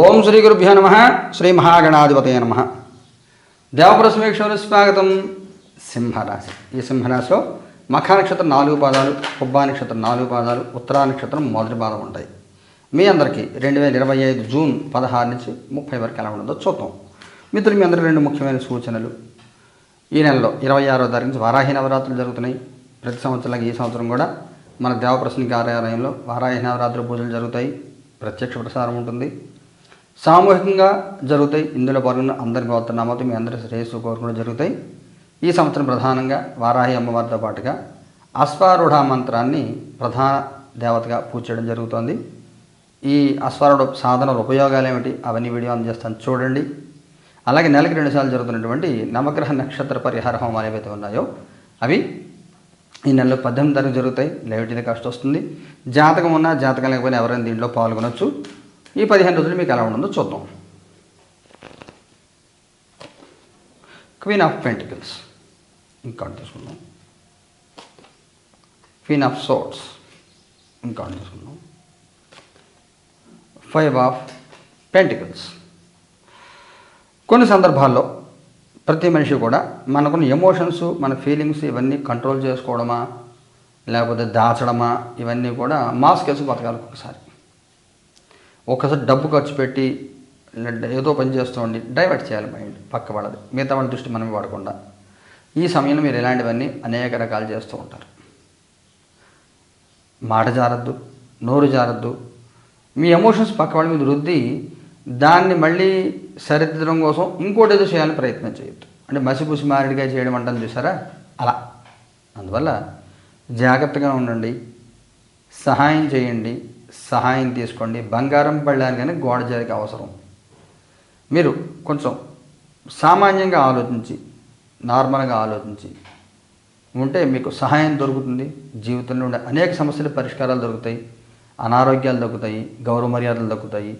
ఓం శ్రీ గురుభ్యో నమ శ్రీ మహాగణాధిపతయ నమ. దేవప్రసమేశ్వర స్వాగతం సింహరాశి. ఈ సింహరాశిలో మఖ నక్షత్రం నాలుగు పాదాలు కుబ్బా నక్షత్రం నాలుగు పాదాలు ఉత్తరా నక్షత్రం మొదటి పాదం ఉంటాయి. మీ అందరికీ రెండు వేల ఇరవై ఐదు జూన్ పదహారు నుంచి ముప్పై వరకు ఎలా ఉండదో చూద్దాం. మిత్రులు మీ అందరికీ రెండు ముఖ్యమైన సూచనలు. ఈ నెలలో ఇరవై ఆరో తారీఖు నుంచి వారాహి నవరాత్రులు జరుగుతున్నాయి. ప్రతి సంవత్సరంలాగా ఈ సంవత్సరం కూడా మన దేవప్రసన్న కార్యాలయంలో వారాహి నవరాత్రి పూజలు జరుగుతాయి. ప్రత్యక్ష ప్రసారం ఉంటుంది. సామూహికంగా జరుగుతాయి. ఇందులో పాల్గొన్న అందరి గోత్రనామాతో మీ అందరి శ్రేయస్సు కోరుకుంటూ జరుగుతాయి. ఈ సంవత్సరం ప్రధానంగా వారాహి అమ్మవారితో పాటుగా అశ్వారూఢ మంత్రాన్ని ప్రధాన దేవతగా పూజ చేయడం జరుగుతోంది. ఈ అశ్వారూఢ సాధనల ఉపయోగాలు ఏమిటి అవన్నీ వీడియో అందజేస్తాను. చూడండి. అలాగే నెలకి రెండుసార్లు జరుగుతున్నటువంటి నవగ్రహ నక్షత్ర పరిహార హోమాలు ఏవైతే ఉన్నాయో అవి ఈ నెలలో పద్దెనిమిది తారీఖు జరుగుతాయి. లైవ్ కాస్ట్ వస్తుంది. జాతకం ఉన్నా జాతకం లేకపోయినా ఎవరైనా దీంట్లో పాల్గొనొచ్చు. ఈ పదిహేను రోజులు మీకు ఎలా ఉంటుందో చూద్దాం. క్వీన్ ఆఫ్ పెంటికల్స్ ఇంకా తీసుకుందాం. క్వీన్ ఆఫ్ సోట్స్ ఇంకా తీసుకుందాం. ఫైవ్ ఆఫ్ పెంటికల్స్ కొన్ని సందర్భాల్లో ప్రతి మనిషి కూడా మనకున్న ఎమోషన్స్ మన ఫీలింగ్స్ ఇవన్నీ కంట్రోల్ చేసుకోవడమా? లేకపోతే దాచడమా? ఇవన్నీ కూడా మాస్క్ వేసి బతకాలి ఒకసారి ఒకసారి డబ్బు ఖర్చు పెట్టి ఏదో పని చేస్తూ ఉండి డైవర్ట్ చేయాలి మైండ్ పక్క వాళ్ళది. మిగతా వాళ్ళ దృష్టి మనమే వాడకుండా. ఈ సమయంలో మీరు ఇలాంటివన్నీ అనేక రకాలు చేస్తూ ఉంటారు. మాట జారద్దు నోరు జారద్దు. మీ ఎమోషన్స్ పక్క వాళ్ళ మీద రుద్ది దాన్ని మళ్ళీ సరిదిద్దడం కోసం ఇంకోటి ఏదో చేయాలని ప్రయత్నం చేయొద్దు. అంటే మసిపూసి మారిడిగా చేయడం అంటాను చూసారా? అలా. అందువల్ల జాగ్రత్తగా ఉండండి. సహాయం చేయండి. సహాయం తీసుకోండి. బంగారం పడడానికి కానీ గోడ జరిగే అవసరం. మీరు కొంచెం సామాన్యంగా ఆలోచించి నార్మల్గా ఆలోచించి ఉంటే మీకు సహాయం దొరుకుతుంది. జీవితంలో ఉండే అనేక సమస్యల పరిష్కారాలు దొరుకుతాయి. అనారోగ్యాలు దక్కుతాయి గౌరవ మర్యాదలు దక్కుతాయి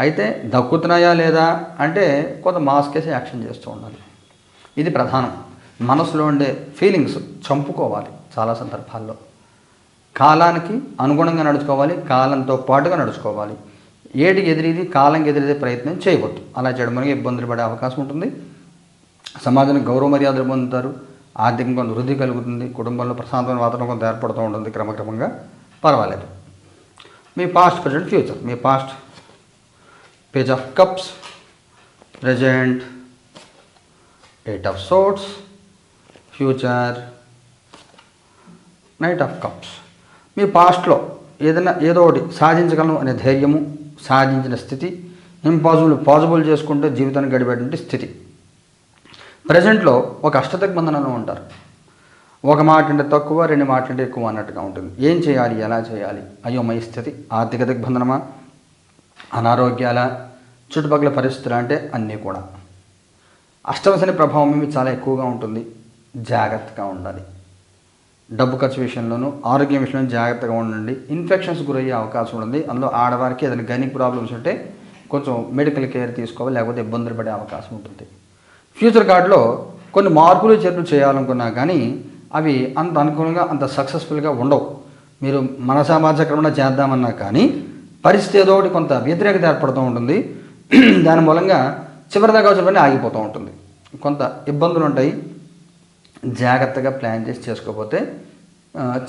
అయితే దక్కుతున్నాయా లేదా అంటే కొంత మాస్క్ వేసి యాక్షన్ చేస్తూ ఉండాలి. ఇది ప్రధానం. మనసులో ఉండే ఫీలింగ్స్ చంపుకోవాలి చాలా సందర్భాల్లో. కాలానికి అనుగుణంగా నడుచుకోవాలి కాలంతో పాటుగా నడుచుకోవాలి. ఏటికి ఎదిరిది? కాలంకి ఎదిరిదే ప్రయత్నం చేయవద్దు. అలా చేయడం వల్ల ఇబ్బందులు పడే అవకాశం ఉంటుంది. సమాజానికి గౌరవ మర్యాదలు పొందుతారు. ఆర్థికంగా వృద్ధి కలుగుతుంది. కుటుంబంలో ప్రశాంతమైన వాతావరణం కొంత ఏర్పడుతూ ఉంటుంది క్రమక్రమంగా. పర్వాలేదు. మీ past present future me past page of cups present eight of swords future knight of cups మీ పాస్ట్లో ఏదైనా ఏదో ఒకటి సాధించగలం అనే ధైర్యము సాధించిన స్థితి ఇంపాసిబుల్ పాసిబుల్ చేసుకుంటే జీవితాన్ని గడిపేటువంటి స్థితి. ప్రజెంట్లో ఒక అష్టదిగ్బంధనలో ఉంటారు. ఒక మాట అంటే తక్కువ రెండు మాటలు అంటే ఎక్కువ అన్నట్టుగా ఉంటుంది. ఏం చేయాలి ఎలా చేయాలి? అయోమయ స్థితి ఆర్థిక దిగ్బంధనమా? అనారోగ్యాల చుట్టుపక్కల పరిస్థితులు అంటే అన్నీ కూడా. అష్టవశని ప్రభావం మీద చాలా ఎక్కువగా ఉంటుంది. జాగ్రత్తగా ఉండాలి. డబ్బు ఖర్చు విషయంలోనూ ఆరోగ్యం విషయంలో జాగ్రత్తగా ఉండండి. ఇన్ఫెక్షన్స్ గురయ్యే అవకాశం ఉంది. అందులో ఆడవారికి ఏదైనా గైనిక్ ప్రాబ్లమ్స్ ఉంటే కొంచెం మెడికల్ కేర్ తీసుకోవాలి లేకపోతే ఇబ్బందులు పడే అవకాశం ఉంటుంది. ఫ్యూచర్ కార్డులో కొన్ని మార్పులు చేర్పులు చేయాలనుకున్నా కానీ అవి అంత అనుకూలంగా అంత సక్సెస్ఫుల్గా ఉండవు. మీరు మన సమాజక్రమణ చేద్దామన్నా కానీ పరిస్థితి ఏదో ఒకటి కొంత వ్యతిరేకత ఏర్పడుతూ ఉంటుంది. దాని మూలంగా చివరిదాకా వచ్చిన పని ఆగిపోతూ ఉంటుంది. కొంత ఇబ్బందులు ఉంటాయి. జాగ్రత్తగా ప్లాన్ చేసి చేసుకోకపోతే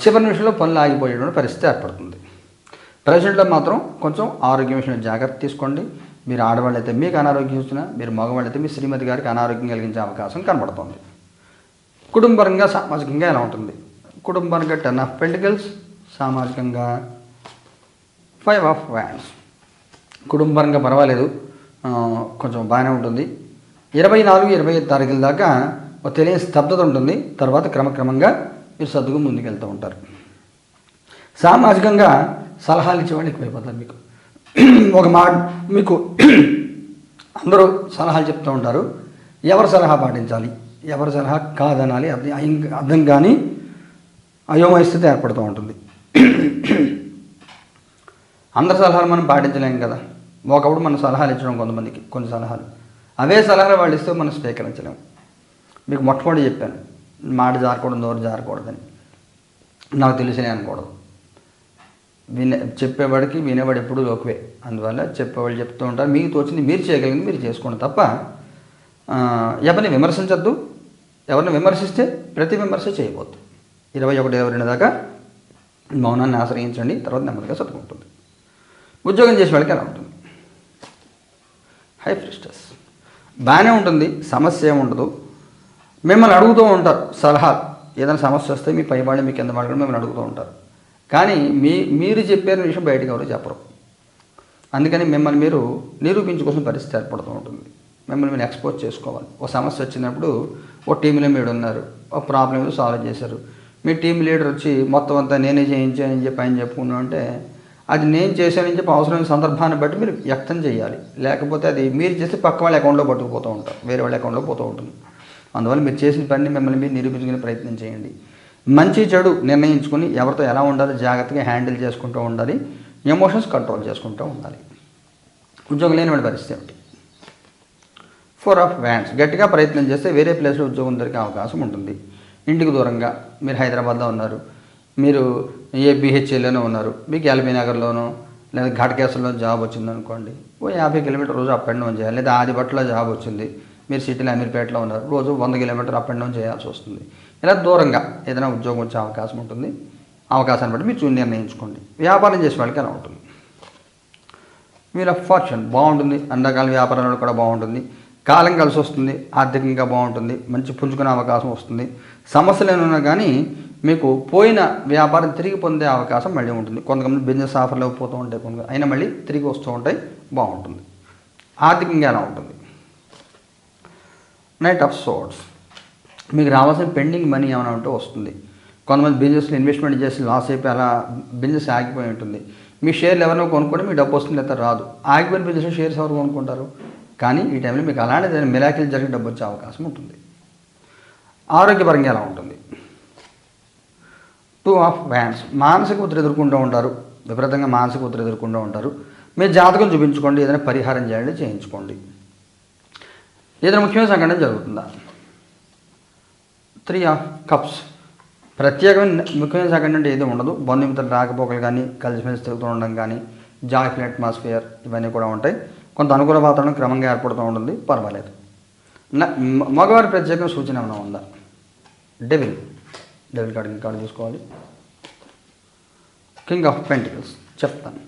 చివరి నిమిషంలో పనులు ఆగిపోయేటువంటి పరిస్థితి ఏర్పడుతుంది. ప్రజెంట్లో మాత్రం కొంచెం ఆరోగ్యం విషయంలో జాగ్రత్త తీసుకోండి. మీరు ఆడవాళ్ళు అయితే మీకు అనారోగ్యం వచ్చినా మీరు మగవాళ్ళు అయితే మీ శ్రీమతి గారికి అనారోగ్యం కలిగించే అవకాశం కనబడుతుంది. కుటుంబరంగా సామాజికంగా ఎలా ఉంటుంది? కుటుంబరంగా టెన్ ఆఫ్ పెంటికల్స్ సామాజికంగా ఫైవ్ ఆఫ్ వ్యాన్స్. కుటుంబరంగా పర్వాలేదు కొంచెం బాగానే ఉంటుంది. ఇరవై నాలుగు ఇరవై ఐదు తారీఖుల దాకా ఒక తెలియని స్తబ్దత ఉంటుంది. తర్వాత క్రమక్రమంగా మీరు సర్దుకు ముందుకెళ్తూ ఉంటారు. సామాజికంగా సలహాలు ఇచ్చేవాళ్ళు ఎక్కువైపోతారు మీకు. ఒక మాట మీకు అందరూ సలహాలు చెప్తూ ఉంటారు. ఎవరి సలహా పాటించాలి? ఎవరి సలహా కాదనాలి? అది అర్థం కానీ అయోమయ స్థితి ఏర్పడుతూ ఉంటుంది. అందరి సలహాలు మనం పాటించలేం కదా. ఒకప్పుడు మన సలహాలు ఇచ్చడం కొంతమందికి కొన్ని సలహాలు. అవే సలహాలు వాళ్ళు ఇస్తే మనం స్వీకరించలేము మీకు మొట్టమొదటి చెప్పాను. మాట జారకూడదు నోరు జారకూడదని. నాకు తెలిసినే అనకూడదు. వినే చెప్పేవాడికి వినేవాడు ఎప్పుడు లోకువే. అందువల్ల చెప్పేవాళ్ళు చెప్తూ ఉంటారు. మీకు తోచింది మీరు చేయగలిగింది మీరు చేసుకోండి తప్ప ఎవరిని విమర్శించద్దు. ఎవరిని విమర్శిస్తే ప్రతి విమర్శ చేయబోద్దు. ఇరవై ఒకటి ఇరవై రెండు దాకా మౌనాన్ని ఆశ్రయించండి. తర్వాత నెమ్మదిగా చదువుకుంటుంది ఉద్యోగం చేసే వాళ్ళకి ఎలా ఉంటుంది? హై ఫ్రిస్టస్ బాగానే ఉంటుంది. సమస్య ఏముండదు. ఉండదు మిమ్మల్ని అడుగుతూ ఉంటారు సలహాలు ఏదైనా సమస్య వస్తే మీ పైవాళ్ళు మీ కింద వాళ్ళు కూడా మిమ్మల్ని అడుగుతూ ఉంటారు. కానీ మీ మీరు చెప్పిన విషయం బయటకు ఎవరు చెప్పరు. అందుకని మిమ్మల్ని మీరు నిరూపించుకోవాల్సిన పరిస్థితి ఏర్పడుతూ ఉంటుంది. మిమ్మల్ని మీరు ఎక్స్పోజ్ చేసుకోవాలి. ఒక సమస్య వచ్చినప్పుడు ఒక టీంలో మీరు ఉన్నారు. ఒక ప్రాబ్లం ఏదో సాల్వ్ చేశారు. మీ టీం లీడర్ వచ్చి మొత్తం అంతా నేనే చేయించానని చెప్పి ఆయన చెప్పుకున్నాం అంటే అది నేను చేశానని చెప్పి అవసరమైన సందర్భాన్ని బట్టి మీరు వ్యక్తం చేయాలి. లేకపోతే అది మీరు చేస్తే పక్క వాళ్ళ అకౌంట్లో పట్టుకుపోతూ ఉంటారు. వేరే వాళ్ళ అకౌంట్లో పోతూ ఉంటుంది. అందువల్ల మీరు చేసిన పని మిమ్మల్ని మీరు నిరూపించుకునే ప్రయత్నం చేయండి. మంచి చెడు నిర్ణయించుకుని ఎవరితో ఎలా ఉండాలో జాగ్రత్తగా హ్యాండిల్ చేసుకుంటూ ఉండాలి. ఎమోషన్స్ కంట్రోల్ చేసుకుంటూ ఉండాలి. ఉద్యోగం లేని వాడి పరిస్థితి ఏమిటి? ఫోర్ ఆఫ్ వ్యాండ్స్ గట్టిగా ప్రయత్నం చేస్తే వేరే ప్లేస్లో ఉద్యోగం దొరికే అవకాశం ఉంటుంది. ఇంటికి దూరంగా మీరు హైదరాబాద్లో ఉన్నారు. మీరు ఏ ఉన్నారు. మీకు ఎల్బీ నగర్లోనో లేదా ఘాట్కేసర్లో జాబ్ వచ్చింది అనుకోండి ఓ యాభై కిలోమీటర్ రోజు అప్ అండ్ డౌన్ చేయాలి. లేదా ఆదిపట్ల జాబ్ వచ్చింది. మీరు సిటీలో అమీర్పేటలో ఉన్నారు. రోజు వంద కిలోమీటర్ అప్ అండ్ డౌన్ చేయాల్సి వస్తుంది. ఇలా దూరంగా ఏదైనా ఉద్యోగం వచ్చే అవకాశం ఉంటుంది. అవకాశాన్ని బట్టి మీరు నిర్ణయించుకోండి వ్యాపారం చేసే వాళ్ళకి అలా ఉంటుంది. మీరు ఫార్చ్యూన్ బాగుంటుంది. అండకాల వ్యాపారంలో కూడా బాగుంటుంది. కాలం కలిసి వస్తుంది. ఆర్థికంగా బాగుంటుంది. మంచి పుంజుకునే అవకాశం వస్తుంది. సమస్యలు ఏమైనా కానీ మీకు పోయిన వ్యాపారం తిరిగి పొందే అవకాశం మళ్ళీ ఉంటుంది. కొంతమంది బిజినెస్ ఆఫర్లు పోతూ ఉంటాయి. కొంత అయినా మళ్ళీ తిరిగి వస్తూ ఉంటాయి. బాగుంటుంది. ఆర్థికంగా ఎలా ఉంటుంది. నైట్ ఆఫ్ సోర్ట్స్ మీకు రావాల్సిన పెండింగ్ మనీ ఏమైనా ఉంటే వస్తుంది. కొంతమంది బిజినెస్లో ఇన్వెస్ట్మెంట్ చేసి లాస్ అయిపోయి అలా బిజినెస్ ఆగిపోయి ఉంటుంది. మీ షేర్లు ఎవరైనా కొనుక్కోండి మీకు డబ్బు వస్తుంది లేదా రాదు. ఆగిపోయిన బిజినెస్ షేర్స్ ఎవరు కొనుక్కుంటారు? కానీ ఈ టైంలో మీకు అలాంటి మిలాకిల్ జరిగిన డబ్బు వచ్చే అవకాశం ఉంటుంది. ఆరోగ్యపరంగా ఎలా ఉంటుంది? టూ ఆఫ్ వ్యాండ్స్ మానసిక ఒత్తిడి ఎదుర్కొంటూ ఉంటారు. విపరీతంగా మానసిక ఒత్తిడి ఎదుర్కొంటూ ఉంటారు. మీ జాతకం చూపించుకోండి. ఏదైనా పరిహారం చేయండి చేయించుకోండి. ఏదైనా ముఖ్యమైన సంఘటన జరుగుతుందా? త్రీ ఆఫ్ కప్స్ ప్రత్యేకమైన ముఖ్యమైన సంఘటన అంటే ఏది ఉండదు. బంధుమిత్రులు రాకపోకలు కానీ కలిసిమెలిసి తిరుగుతూ ఉండడం కానీ జాయ్ఫుల్ అట్మాస్ఫియర్ ఇవన్నీ కూడా ఉంటాయి. కొంత అనుకూల వాతావరణం క్రమంగా ఏర్పడుతూ ఉంటుంది. పర్వాలేదు. మగవారి ప్రత్యేకమైన సూచన ఏమైనా ఉందా? డెవిల్ డెవిల్ కార్డు కార్డు చూసుకోవాలి. కింగ్ ఆఫ్ పెంటికల్స్ చెప్తాను.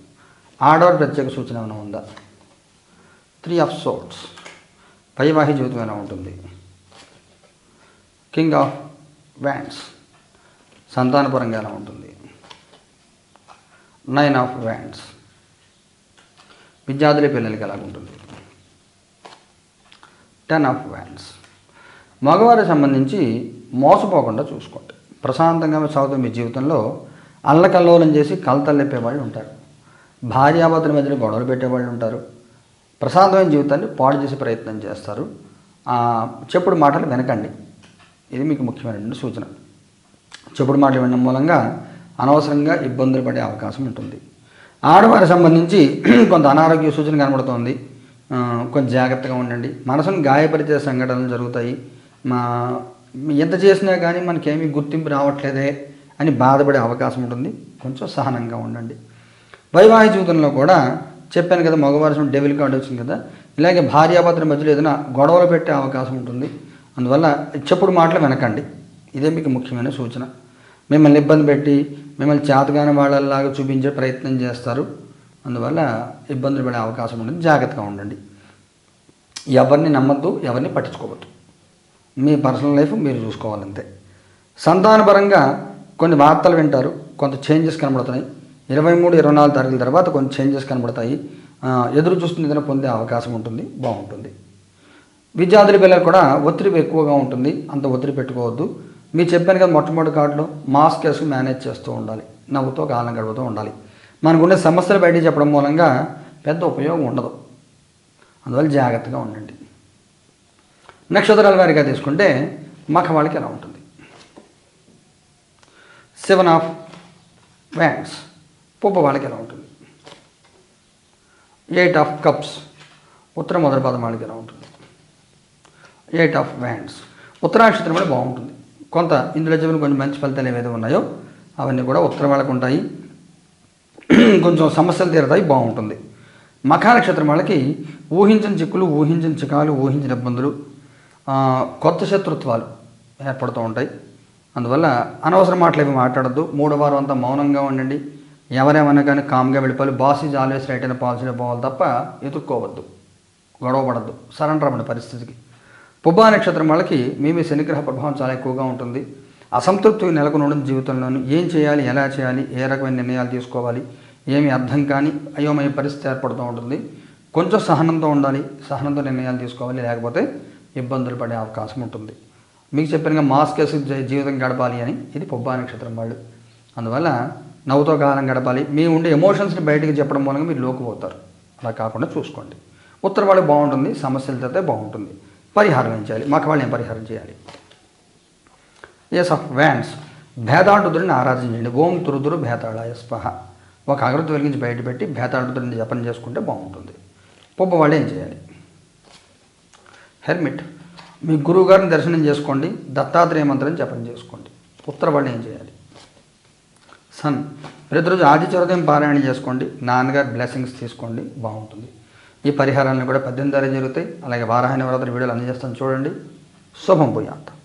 ఆడవారి ప్రత్యేక సూచన ఏమైనా ఉందా? త్రీ ఆఫ్ సోట్స్ పైవాహి జీవితం ఎలా ఉంటుంది. కింగ్ ఆఫ్ వ్యాండ్స్ సంతానపరంగా ఎలా ఉంటుంది. నైన్ ఆఫ్ వ్యాండ్స్ విద్యార్థుల పిల్లలకి ఎలా ఉంటుంది? టెన్ ఆఫ్ వ్యాండ్స్ మగవారికి సంబంధించి మోసపోకుండా చూసుకోండి. ప్రశాంతంగా సాగుతున్న మీ జీవితంలో అల్లకల్లోలం చేసి కలతల్లెప్పే వాళ్ళు ఉంటారు. భార్యాభర్తల మధ్యలో గొడవలు పెట్టేవాళ్ళు ఉంటారు. ప్రశాంతమైన జీవితాన్ని పాడు చేసే ప్రయత్నం చేస్తారు. చెప్పుడు మాటలు వినకండి. ఇది మీకు ముఖ్యమైనటువంటి సూచన. చెప్పుడు మాటలు వినడం మూలంగా అనవసరంగా ఇబ్బందులు పడే అవకాశం ఉంటుంది. ఆడవారికి సంబంధించి కొంత అనారోగ్య సూచన కనబడుతోంది. కొంచెం జాగ్రత్తగా ఉండండి. మనసును గాయపరిచే సంఘటనలు జరుగుతాయి. మా ఎంత చేసినా కానీ మనకేమీ గుర్తింపు రావట్లేదే అని బాధపడే అవకాశం ఉంటుంది. కొంచెం సహనంగా ఉండండి. వైవాహిక జీవితంలో కూడా చెప్పాను కదా మగవారసం డెవిల్ కార్డు వచ్చింది కదా. ఇలాగే భార్యాభర్తల మధ్యలో ఏదైనా గొడవలు పెట్టే అవకాశం ఉంటుంది. అందువల్ల చెప్పుడు మాటలు వెనకండి. ఇదే మీకు ముఖ్యమైన సూచన. మిమ్మల్ని ఇబ్బంది పెట్టి మిమ్మల్ని చేతగాని వాళ్ళలాగా చూపించే ప్రయత్నం చేస్తారు. అందువల్ల ఇబ్బందులు పడే అవకాశం ఉంటుంది. జాగ్రత్తగా ఉండండి. ఎవరిని నమ్మద్దు ఎవరిని పట్టించుకోవద్దు. మీ పర్సనల్ లైఫ్ మీరు చూసుకోవాలంతే. సంతానపరంగా కొన్ని వార్తలు వింటారు. కొంత చేంజెస్ కనబడుతున్నాయి. ఇరవై మూడు ఇరవై నాలుగు తారీఖుల తర్వాత కొన్ని చేంజెస్ కనబడతాయి. ఎదురు చూస్తున్న ఏదైనా పొందే అవకాశం ఉంటుంది బాగుంటుంది. విద్యార్థుల పిల్లలు కూడా ఒత్తిడి ఎక్కువగా ఉంటుంది అంత ఒత్తిడి పెట్టుకోవద్దు. మీరు చెప్పాను కదా మొట్టమొదటి కార్డులో మాస్క్ వేసి మేనేజ్ చేస్తూ ఉండాలి నవ్వుతో కాలం గడుపుతూ ఉండాలి. మనకుండే సమస్యలు బయట చెప్పడం మూలంగా పెద్ద ఉపయోగం ఉండదు. అందువల్ల జాగ్రత్తగా ఉండండి. నక్షత్రాల వారిగా తీసుకుంటే మఖ వాళ్ళకి ఎలా ఉంటుంది? సెవెన్ ఆఫ్ వ్యాండ్స్ పుప్ప వాళ్ళకి ఎలా ఉంటుంది. ఎయిట్ ఆఫ్ కప్స్ ఉత్తర మొదటి పదం వాళ్ళకి ఎలా ఉంటుంది. ఎయిట్ ఆఫ్ వ్యాండ్స్ ఉత్తరాక్షత్రం కూడా బాగుంటుంది. కొంత ఇందులో చెప్పిన కొన్ని మంచి ఫలితాలు ఏవైతే ఉన్నాయో అవన్నీ కూడా ఉత్తరం వాళ్ళకు ఉంటాయి. కొంచెం సమస్యలు తీరతాయి బాగుంటుంది. మఖానక్షత్రం వాళ్ళకి ఊహించిన చిక్కులు ఊహించిన చికాలు ఊహించిన ఇబ్బందులు కొత్త శత్రుత్వాలు ఏర్పడుతూ ఉంటాయి. అందువల్ల అనవసర మాటలు ఇవి మాట్లాడద్దు. మూడో వారం అంతా మౌనంగా ఉండండి. ఎవరేమైనా కానీ కామ్గా వెళ్ళిపోవాలి. బాస్ ఈజ్ ఆల్వేస్ రైట్ అయిన పాలసీలో పోవాలి తప్ప ఎదుర్కోవద్దు. గొడవపడద్దు సరెండర్ అవ్వండి పరిస్థితికి. పుబ్బా నక్షత్రం వాళ్ళకి మీ మీ శనిగ్రహ ప్రభావం చాలా ఎక్కువగా ఉంటుంది. అసంతృప్తి నెలకొని ఉండడం జీవితంలోనూ ఏం చేయాలి ఎలా చేయాలి ఏ రకమైన నిర్ణయాలు తీసుకోవాలి ఏమి అర్థం కాని అయోమయ పరిస్థితి ఏర్పడుతూ ఉంటుంది. కొంచెం సహనంతో ఉండాలి సహనంతో నిర్ణయాలు తీసుకోవాలి లేకపోతే ఇబ్బందులు పడే అవకాశం ఉంటుంది. మీకు చెప్పినగా మాస్క్ వేసి జీ- జీవితం గడపాలి అని ఇది పుబ్బా నక్షత్రం వాళ్ళు. అందువల్ల నవ్వుతో కాలం గడపాలి. మీ ఉండే ఎమోషన్స్ని బయటకు చెప్పడం మూలంగా మీరు లోకిపోతారు అలా కాకుండా చూసుకోండి. ఉత్తర వాళ్ళు బాగుంటుంది సమస్యలతో బాగుంటుంది. పరిహారం ఏం చేయాలి? మాకు వాళ్ళు ఏం పరిహారం చేయాలి? ఎస్ ఆఫ్ వ్యాన్స్ భేదాడుదురిని ఆరాధించండి ఓం తురుదురు భేతాళాయ స్పహ. ఒక అగ్రత వెలిగించి బయటపెట్టి భేతాడుదురిని జపం చేసుకుంటే బాగుంటుంది. పొప్ప వాళ్ళు ఏం చేయాలి? హెల్మెట్ మీ గురువు గారిని దర్శనం చేసుకోండి. దత్తాత్రేయ మంత్రం జపం చేసుకోండి. ఉత్తర వాళ్ళు ఏం చేయాలి? సన్. ప్రతిరోజు ఆదిత్య పారాయణ చేసుకోండి. నాన్నగారి బ్లెస్సింగ్స్ తీసుకోండి. బాగుంటుంది. ఈ పరిహారాలను కూడా పద్దెనిమిది ధర జరుగుతాయి. అలాగే వారాహి వరద వీడియోలు అందజేస్తాను. చూడండి. శుభం పోయాంత